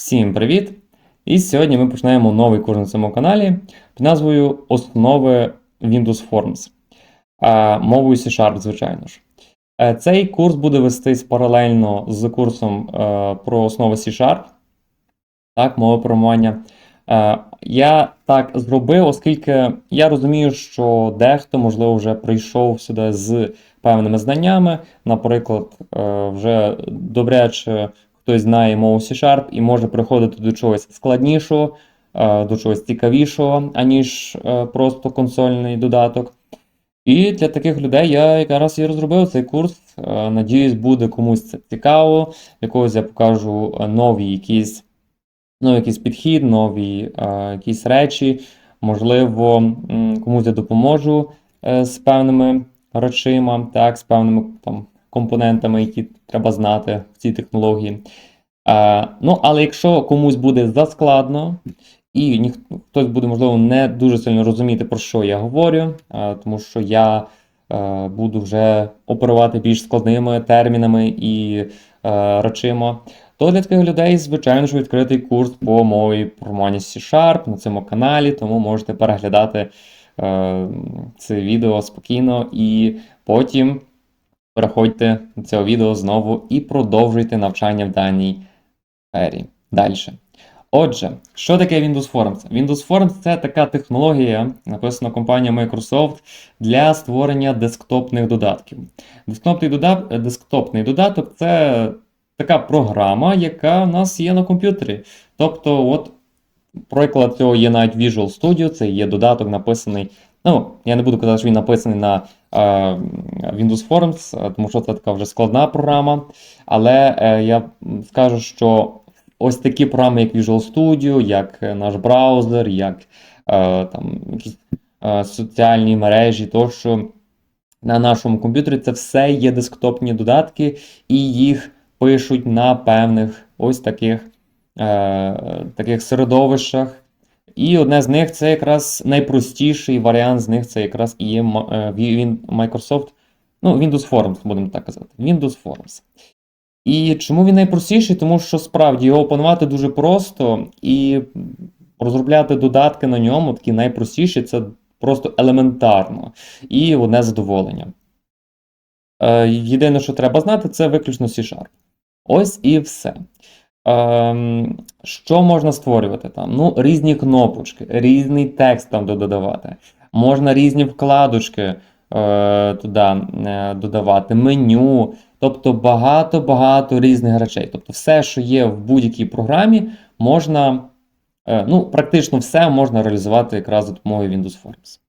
Всім привіт! І сьогодні ми починаємо новий курс на цьому каналі під назвою Основи Windows Forms. Мовою C-Sharp, звичайно ж. Е, Цей курс буде вестись паралельно з курсом е, про основи C-Sharp, так, мови програмування. Е, Я так зробив, оскільки я розумію, що дехто, можливо, вже прийшов сюди з певними знаннями. Наприклад, вже добряче хтось знає мову C-Sharp і може приходити до чогось складнішого, е, до чогось цікавішого, аніж е, просто консольний додаток. І для таких людей я якраз і розробив цей курс. Е, Надіюсь, буде комусь це цікаво. Якогось я покажу нові якісь, ну, якийсь підхід, нові якісь речі. Можливо, комусь я допоможу з певними речима, так, з певними там, компонентами, які треба знати в цій технології. Е, ну, але якщо комусь буде заскладно, і ніхто хтось буде, можливо, не дуже сильно розуміти, про що я говорю, е, тому що я е, буду вже оперувати більш складними термінами і е, речима, то для таких людей, звичайно ж, відкритий курс по мові програмування C-Sharp на цьому каналі, тому можете переглядати е, це відео спокійно і потім переходьте до цього відео знову і продовжуйте навчання в даній сфері. Далі. Отже, що таке Windows Forms? Windows Forms це така технологія, написана компанією Microsoft для створення десктопних додатків. Десктопний, додат... десктопний додаток це така програма, яка в нас є на комп'ютері. Тобто, от приклад цього є навіть Visual Studio, це є додаток, написаний. Ну, я не буду казати, що він написаний на Windows Forms, е, тому що це така вже складна програма. Але е, я скажу, що ось такі програми, як Visual Studio, як е, наш браузер, як е, там, е, соціальні мережі, тощо на нашому комп'ютері це все є десктопні додатки, і їх пишуть на певних ось таких, е, таких середовищах. І одне з них це якраз найпростіший варіант з них це якраз і є е, Microsoft, ну, Windows Forms, будемо так казати. Windows Forms. І чому він найпростіший? Тому що справді його опанувати дуже просто, і розробляти додатки на ньому, такі найпростіші, це просто елементарно і одне задоволення. Е, єдине, що треба знати, це виключно C-Sharp. Ось і все. Ем, що можна створювати там? Ну, різні кнопочки, різний текст там додавати. Можна різні вкладочки е, туди е, додавати, меню. Тобто багато-багато різних речей. Тобто, все, що є в будь-якій програмі, можна, е, ну, практично все можна реалізувати якраз за допомогою Windows Forms.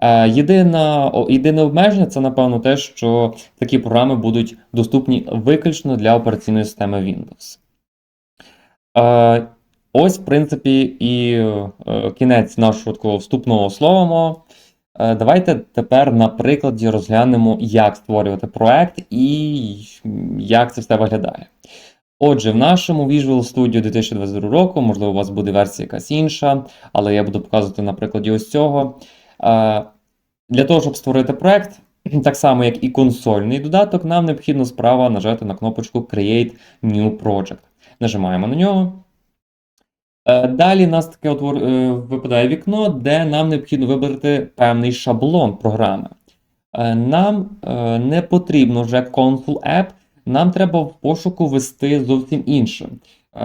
Е, Єдина, єдине обмеження це, напевно, те, що такі програми будуть доступні виключно для операційної системи Windows. Ось, в принципі, і е, кінець нашого такого вступного слова. Е, Давайте тепер на прикладі розглянемо, як створювати проект і як це все виглядає. Отже, в нашому Visual Studio 2022 року, можливо, у вас буде версія якась інша, але я буду показувати на прикладі ось цього. Е, Для того, щоб створити проект, так само як і консольний додаток, нам необхідно справа нажати на кнопочку Create New Project. Нажимаємо на нього. Е, Далі нас таке отвор... е, випадає вікно, де нам необхідно вибрати певний шаблон програми. Е, Нам не потрібно вже Console App, нам треба в пошуку ввести зовсім інше.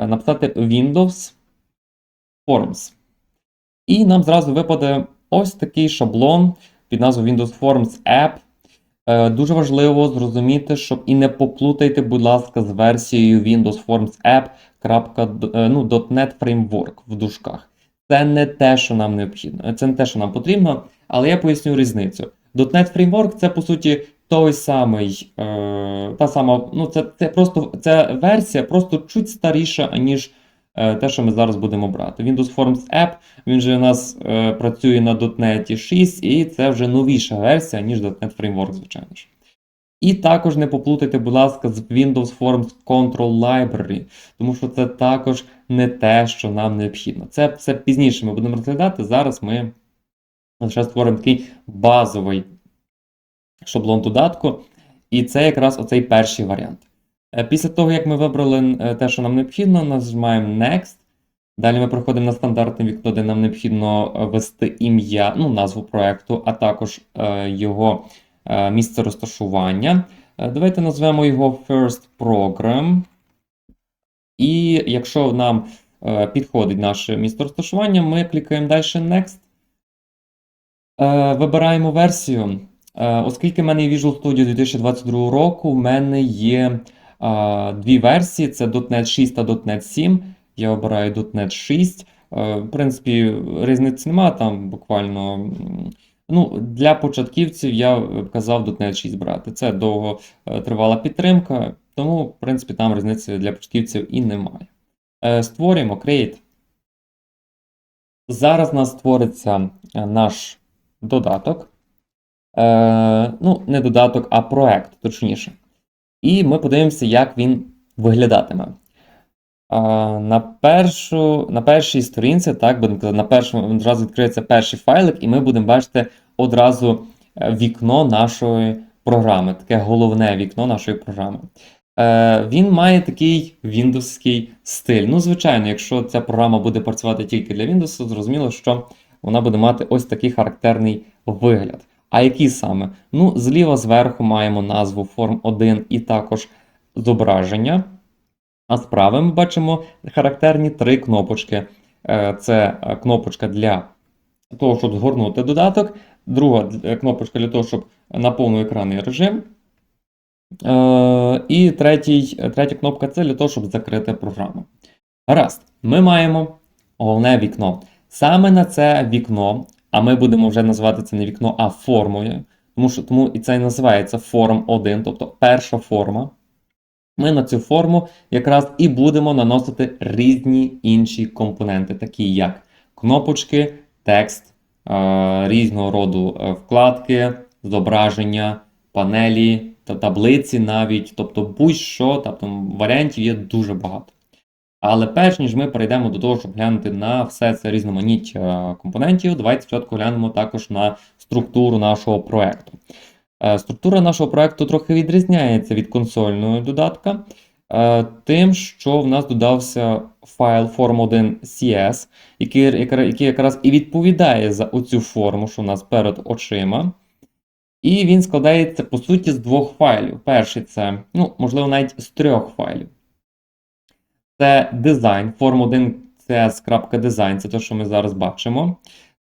Написати Windows Forms. І нам зразу випаде ось такий шаблон під назвою Windows Forms App. Е, Дуже важливо зрозуміти, щоб і не поплутайте, будь ласка, з версією Windows Forms App е, ну, .NET Framework в дужках. Це не те, що нам необхідно, це не те, що нам потрібно, але я поясню різницю. .NET Framework це по суті той самий, е, та сама, ну це, це просто це версія, просто чуть старіша, ніж е, те, що ми зараз будемо брати. Windows Forms App, він же у нас е, працює на .NET 6, і це вже новіша версія, ніж .NET Framework, звичайно ж. І також не поплутайте, будь ласка, з Windows Forms Control Library, тому що це також не те, що нам необхідно. Це все пізніше ми будемо розглядати. Зараз ми лише створимо такий базовий шаблон додатку, і це якраз оцей перший варіант. Е, Після того, як ми вибрали е, те, що нам необхідно, нажимаємо Next. Далі ми проходимо на стандартне вікно, де нам необхідно е, ввести ім'я, ну, назву проекту, а також його місце розташування. Давайте назвемо його First Program. І якщо нам підходить наше місце розташування, ми клікаємо далі Next. Вибираємо версію. Оскільки в мене є Visual Studio 2022 року, в мене є дві версії: це .NET 6 та .NET 7. Я обираю .NET 6. Е, В принципі, різниці немає, там буквально. Ну, для початківців я б казав .NET 6 брати. Це довго е, тривала підтримка, тому, в принципі, там різниці для початківців і немає. Е, Створюємо Create. Зараз у нас створиться наш додаток. Ну, не додаток, а проект, точніше. І ми подивимося, як він виглядатиме. На, першу, на першій сторінці, так, будемо казати, на першому одразу відкриється перший файлик, і ми будемо бачити одразу е, вікно нашої програми, таке головне вікно нашої програми. Е, він має такий віндовський стиль. Ну, звичайно, якщо ця програма буде працювати тільки для Windows, зрозуміло, що вона буде мати ось такий характерний вигляд. А який саме? Ну, зліва зверху маємо назву Form 1 і також зображення. А справа ми бачимо характерні три кнопочки. Е, Це е, кнопочка для того, щоб згорнути додаток, друга е, кнопочка для того, щоб на повноекранний режим. І третій, третя кнопка це для того, щоб закрити програму. Гаразд, ми маємо головне вікно. Саме на це вікно, а ми будемо вже називати це не вікно, а формою. Тому що тому і це і називається форм 1, тобто перша форма. Ми на цю форму якраз і будемо наносити різні інші компоненти, такі як кнопочки, текст, е, різного роду е, вкладки, зображення, панелі та таблиці навіть, тобто будь-що, тобто варіантів є дуже багато. Але перш ніж ми перейдемо до того, щоб глянути на все це різноманіття компонентів, давайте спочатку глянемо також на структуру нашого проекту. Е, Структура нашого проекту трохи відрізняється від консольного додатка, е, тим, що в нас додався файл form1.cs, який, який якраз і відповідає за оцю форму, що в нас перед очима. І він складається, по суті, з двох файлів. Перший це, ну, можливо, навіть з трьох файлів. Це дизайн, form1cs.design, це те, що ми зараз бачимо.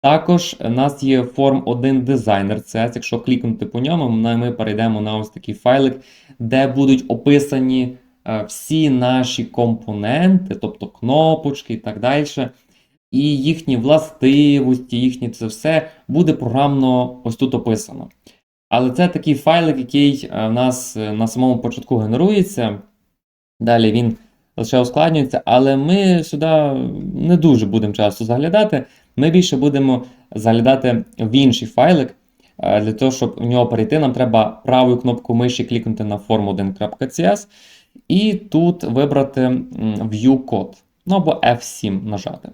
Також у нас є Form1 Designer CS. Якщо клікнути по ньому, ми ми перейдемо на ось такий файлик, де будуть описані е, всі наші компоненти, тобто кнопочки і так далі. І їхні властивості, їхні це все буде програмно ось тут описано. Але це такий файлик, який е, в нас е, на самому початку генерується. Далі він лише ускладнюється, але ми сюди не дуже будемо часто заглядати. Ми більше будемо заглядати в інший файлик. Е, Для того, щоб в нього перейти, нам треба правою кнопкою миші клікнути на form1.cs і тут вибрати View ну або F7 нажати.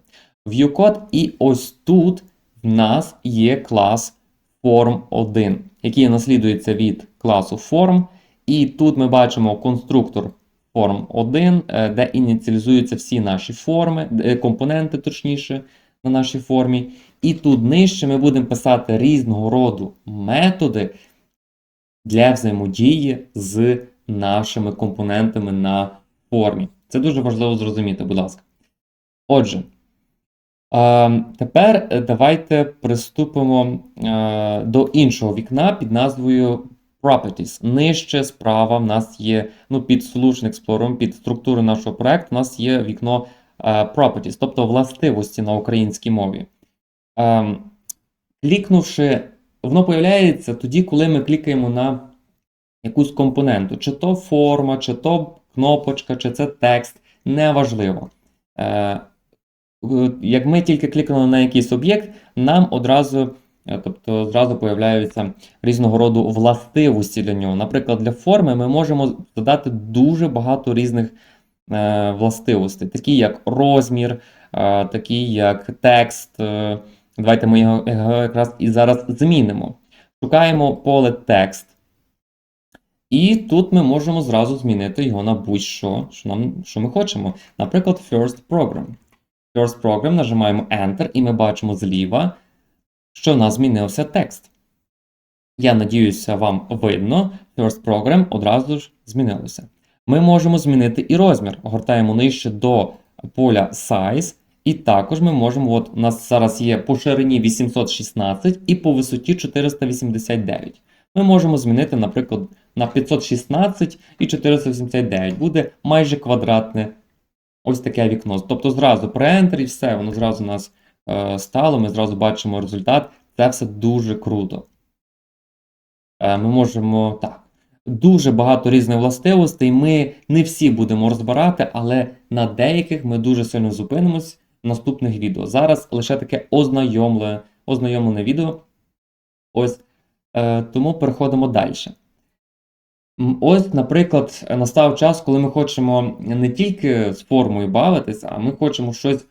View і ось тут в нас є клас Form1, який наслідується від класу Form. І тут ми бачимо конструктор Form1, е, де ініціалізуються всі наші форми, е, компоненти, точніше, на нашій формі. І тут нижче ми будемо писати різного роду методи для взаємодії з нашими компонентами на формі. Це дуже важливо зрозуміти, будь ласка. Отже, е, тепер давайте приступимо до іншого вікна під назвою Properties. Нижче справа в нас є, ну, під Solution Explorer, під структурою нашого проекту, у нас є вікно е, Properties, тобто властивості на українській мові. Ем, Клікнувши, воно появляється тоді, коли ми клікаємо на якусь компоненту, чи то форма, чи то кнопочка, чи це текст, неважливо. Е, Як ми тільки клікнули на якийсь об'єкт, нам одразу, тобто зразу появляються різного роду властивості для нього. Наприклад, для форми ми можемо додати дуже багато різних е, властивостей, такі як розмір, е, такі як текст. Е, Давайте ми його якраз і зараз змінимо. Шукаємо поле текст. І тут ми можемо зразу змінити його на будь-що, що, нам, що ми хочемо. Наприклад, First Program. First Program нажимаємо Enter, і ми бачимо зліва, що в нас змінився текст. Я надіюся, вам видно, First Program одразу ж змінилося. Ми можемо змінити і розмір. Гортаємо нижче до поля Size. І також ми можемо, от у нас зараз є по ширині 816 і по висоті 489. Ми можемо змінити, наприклад, на 516 і 489. Буде майже квадратне ось таке вікно. Тобто зразу при Enter і все, воно зразу у нас стало, ми зразу бачимо результат. Це все дуже круто. Е, ми можемо так. Дуже багато різних властивостей. Ми не всі будемо розбирати, але на деяких ми дуже сильно зупинимось в наступних відео. Зараз лише таке ознайомлене, ознайомлене відео. Ось е, тому переходимо далі. Ось, наприклад, настав час, коли ми хочемо не тільки з формою бавитися, а ми хочемо щось е,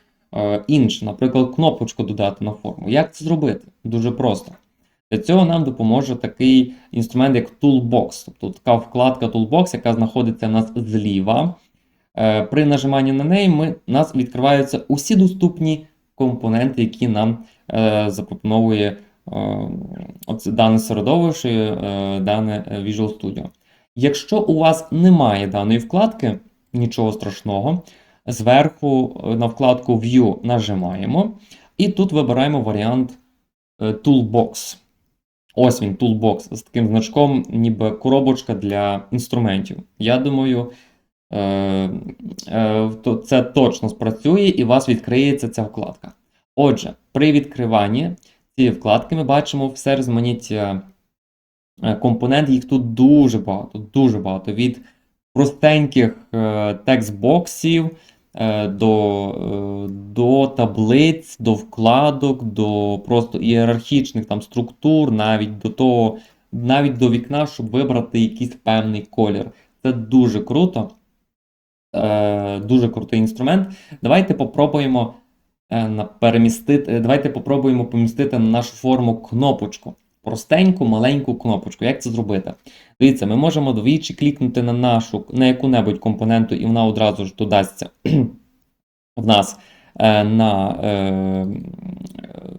інше, наприклад, кнопочку додати на форму. Як це зробити? Дуже просто. Для цього нам допоможе такий інструмент, як Toolbox. Тобто така вкладка Toolbox, яка знаходиться у нас зліва. Е, При нажиманні на неї ми, у нас відкриваються усі доступні компоненти, які нам е, запропонує е, оце дане середовище, е, дане е, Visual Studio. Якщо у вас немає даної вкладки, нічого страшного. Зверху е, на вкладку View нажимаємо, і тут вибираємо варіант е, Toolbox. Ось він, Toolbox з таким значком, ніби коробочка для інструментів. Я думаю, е, це точно спрацює і у вас відкриється ця вкладка. Отже, при відкриванні цієї вкладки ми бачимо все різноманіття е, компонент, їх тут дуже багато, дуже багато. Від простеньких текстбоксів до, е, до таблиць, до вкладок, до просто ієрархічних там структур, навіть до того, навіть до вікна, щоб вибрати якийсь певний колір. Це дуже круто. Е, дуже крутий інструмент. Давайте попробуємо е, перемістити, е, давайте попробуємо помістити на нашу форму кнопочку. Простеньку, маленьку кнопочку. Як це зробити? Дивіться, ми можемо двічі клікнути на нашу, на яку-небудь компоненту, і вона одразу ж додасться в нас е, на, е,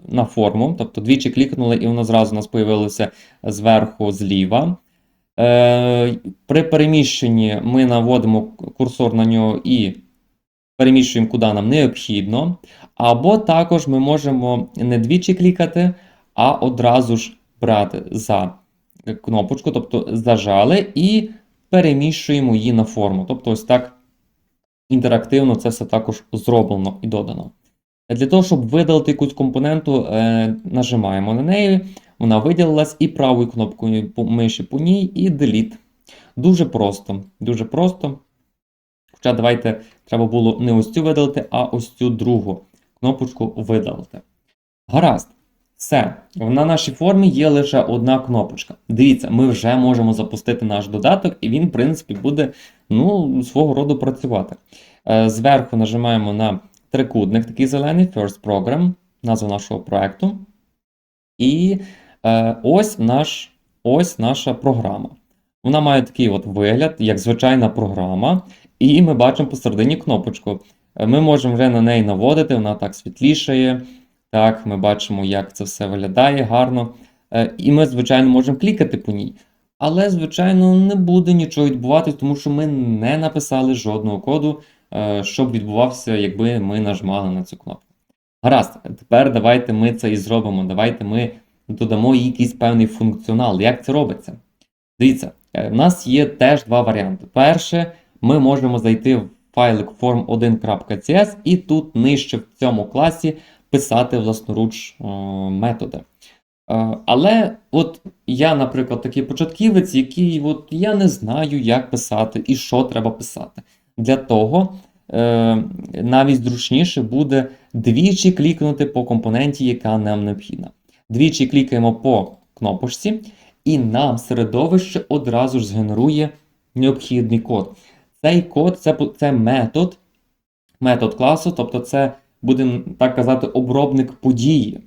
на форму. Тобто двічі клікнули, і воно зразу у нас появилося зверху зліва. Е, При переміщенні ми наводимо курсор на нього і переміщуємо, куди нам необхідно. Або також ми можемо не двічі клікати, а одразу ж брати за кнопочку, тобто зажали, і переміщуємо її на форму. Тобто, ось так інтерактивно це все також зроблено і додано. Для того, щоб видалити якусь компоненту, е, нажимаємо на неї, вона виділилась і правою кнопкою миші по ній, і Delete. Дуже просто. Дуже просто. Хоча давайте треба було не ось цю видалити, а ось цю другу кнопочку видалити. Гаразд. Все. На нашій формі є лише одна кнопочка. Дивіться, ми вже можемо запустити наш додаток, і він, в принципі, буде ну, свого роду працювати. Е, Зверху нажимаємо на трикутник, такий зелений, First Program, назва нашого проекту. І е, ось, наш, ось наша програма. Вона має такий от вигляд, як звичайна програма, і ми бачимо посередині кнопочку. Ми можемо вже на неї наводити, вона так світлішає. Так, ми бачимо, як це все виглядає гарно. Е, І ми, звичайно, можемо клікати по ній. Але, звичайно, не буде нічого відбуватись, тому що ми не написали жодного коду, е, щоб відбувався, якби ми нажимали на цю кнопку. Гаразд, тепер давайте ми це і зробимо. Давайте ми додамо їй якийсь певний функціонал. Як це робиться? Дивіться, е, в нас є теж два варіанти. Перше, ми можемо зайти в файлик form1.cs і тут нижче в цьому класі писати власноруч е, методи. Е, Але от я, наприклад, такий початківець, який от я не знаю, як писати і що треба писати. Для того е, навіть зручніше буде двічі клікнути по компоненті, яка нам необхідна. Двічі клікаємо по кнопочці, і нам середовище одразу ж згенерує необхідний код. Цей код це, це метод, метод класу, тобто це, будемо так казати, обробник події.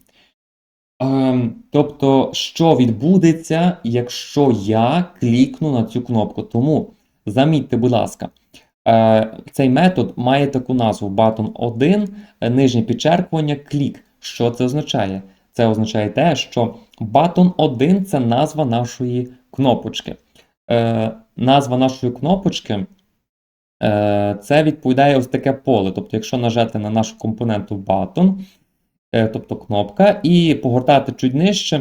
Ем, тобто, що відбудеться, якщо я клікну на цю кнопку. Тому замітьте, будь ласка, е, цей метод має таку назву button 1, е, нижнє підчеркування, клік. Що це означає? Це означає те, що button 1 це назва нашої кнопочки. Е, назва нашої кнопочки це відповідає ось таке поле. Тобто, якщо нажати на нашу компоненту button, е, тобто кнопка, і погортати чуть нижче,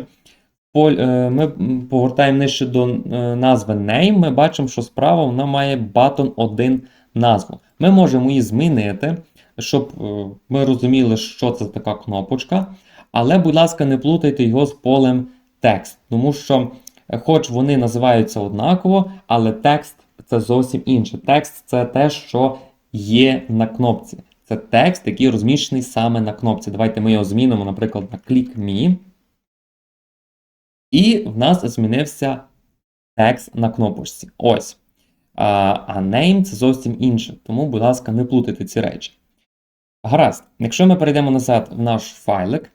е, ми погортаємо нижче до е, назви name, ми бачимо, що справа вона має button 1 назву. Ми можемо її змінити, щоб е, ми розуміли, що це така кнопочка. Але, будь ласка, не плутайте його з полем текст, тому що, е, хоч вони називаються однаково, але текст це зовсім інше. Текст це те, що є на кнопці. Це текст, який розміщений саме на кнопці. Давайте ми його змінимо, наприклад, на Me. І в нас змінився текст на кнопочці. Ось. А, name це зовсім інше. Тому, будь ласка, не плутайте ці речі. Гаразд, якщо ми перейдемо назад в наш файлик,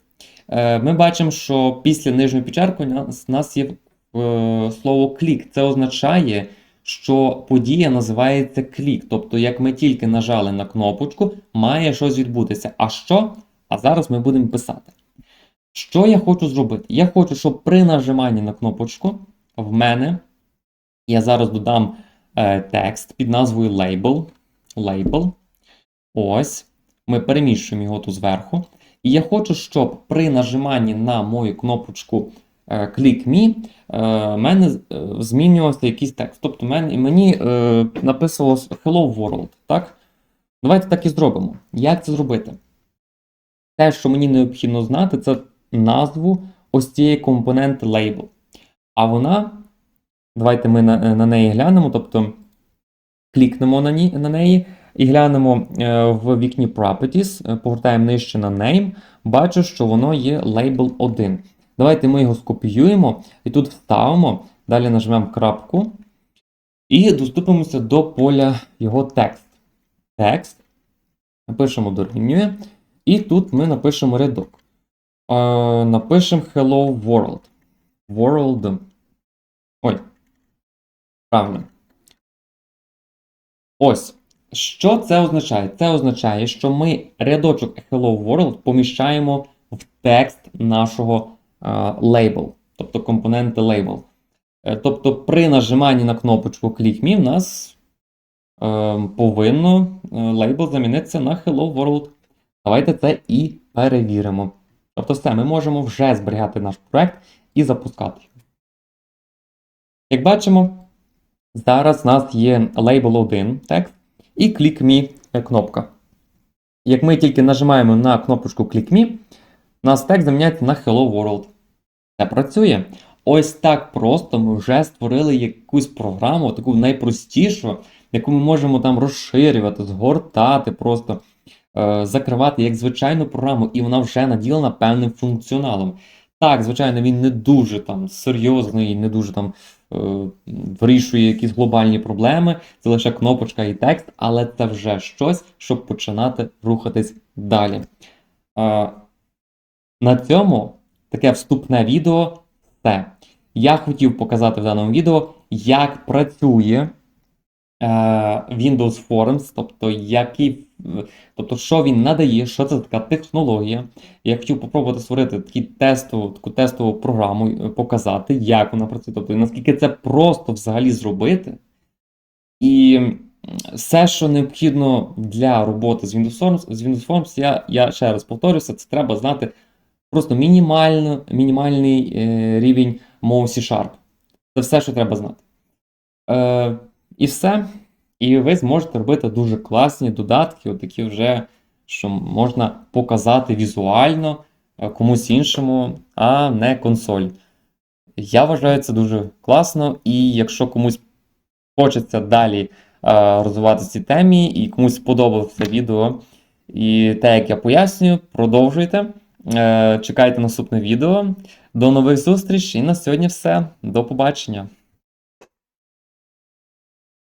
е, ми бачимо, що після нижнього підчеркування у нас є е, слово клік. Це означає, що подія називається клік. Тобто, як ми тільки нажали на кнопочку, має щось відбутися. А що? А зараз ми будемо писати. Що я хочу зробити? Я хочу, щоб при нажиманні на кнопочку в мене я зараз додам е, текст під назвою Label. Label. Ось. Ми переміщуємо його тут зверху. І я хочу, щоб при нажиманні на мою кнопочку Click Me е, в мене е, змінювався якийсь текст. Тобто мен- мені е, написувалось Hello World. Так? Давайте так і зробимо. Як це зробити? Те, що мені необхідно знати, це назву ось цієї компоненти Label. А вона, давайте ми на, на неї глянемо, тобто клікнемо на, ні, на неї і глянемо е, в вікні Properties, е, погортаємо нижче на Name, бачу, що воно є Label 1. Давайте ми його скопіюємо і тут вставимо, далі нажмемо крапку і доступимося до поля його текст. Текст. Напишемо дорівнює. І тут ми напишемо рядок. Е, напишемо Hello World. World. Ой. Правильно. Ось. Що це означає? Це означає, що ми рядочок Hello World поміщаємо в текст нашого е, label, тобто компоненти label. Е, тобто, при нажиманні на кнопочку Click Me в нас е, повинно лейбл замінитися на Hello World. Давайте це і перевіримо. Тобто, все, ми можемо вже зберігати наш проект і запускати його. Як бачимо, зараз у нас є Label 1 текст і Click Me кнопка. Як ми тільки нажимаємо на кнопочку Click Me, у нас текст заміняється на Hello World. Це працює. Ось так просто ми вже створили якусь програму, таку найпростішу, яку ми можемо там розширювати, згортати, просто е, закривати як звичайну програму, і вона вже наділена певним функціоналом. Так, звичайно, він не дуже там серйозний, не дуже там е, вирішує якісь глобальні проблеми. Це лише кнопочка і текст, але це вже щось, щоб починати рухатись далі. Е, на цьому таке вступне відео все. Я хотів показати в даному відео, як працює е, Windows Forms, тобто, який, тобто, що він надає, що це така технологія. Я хотів попробувати створити такі тестову, таку тестову програму, е, показати, як вона працює, тобто наскільки це просто взагалі зробити. І все, що необхідно для роботи з Windows Forms, з Windows Forms я, я ще раз повторюся, це треба знати просто мінімально, мінімальний е, рівень мови C-Sharp. Це все, що треба знати. Е, і все. І ви зможете робити дуже класні додатки, такі вже, що можна показати візуально е, комусь іншому, а не консоль. Я вважаю це дуже класно, і якщо комусь хочеться далі е, розвиватися в цій темі, і комусь сподобалося відео, і те, як я пояснюю, продовжуйте. Е, Чекайте наступне відео. До нових зустріч і на сьогодні все. До побачення.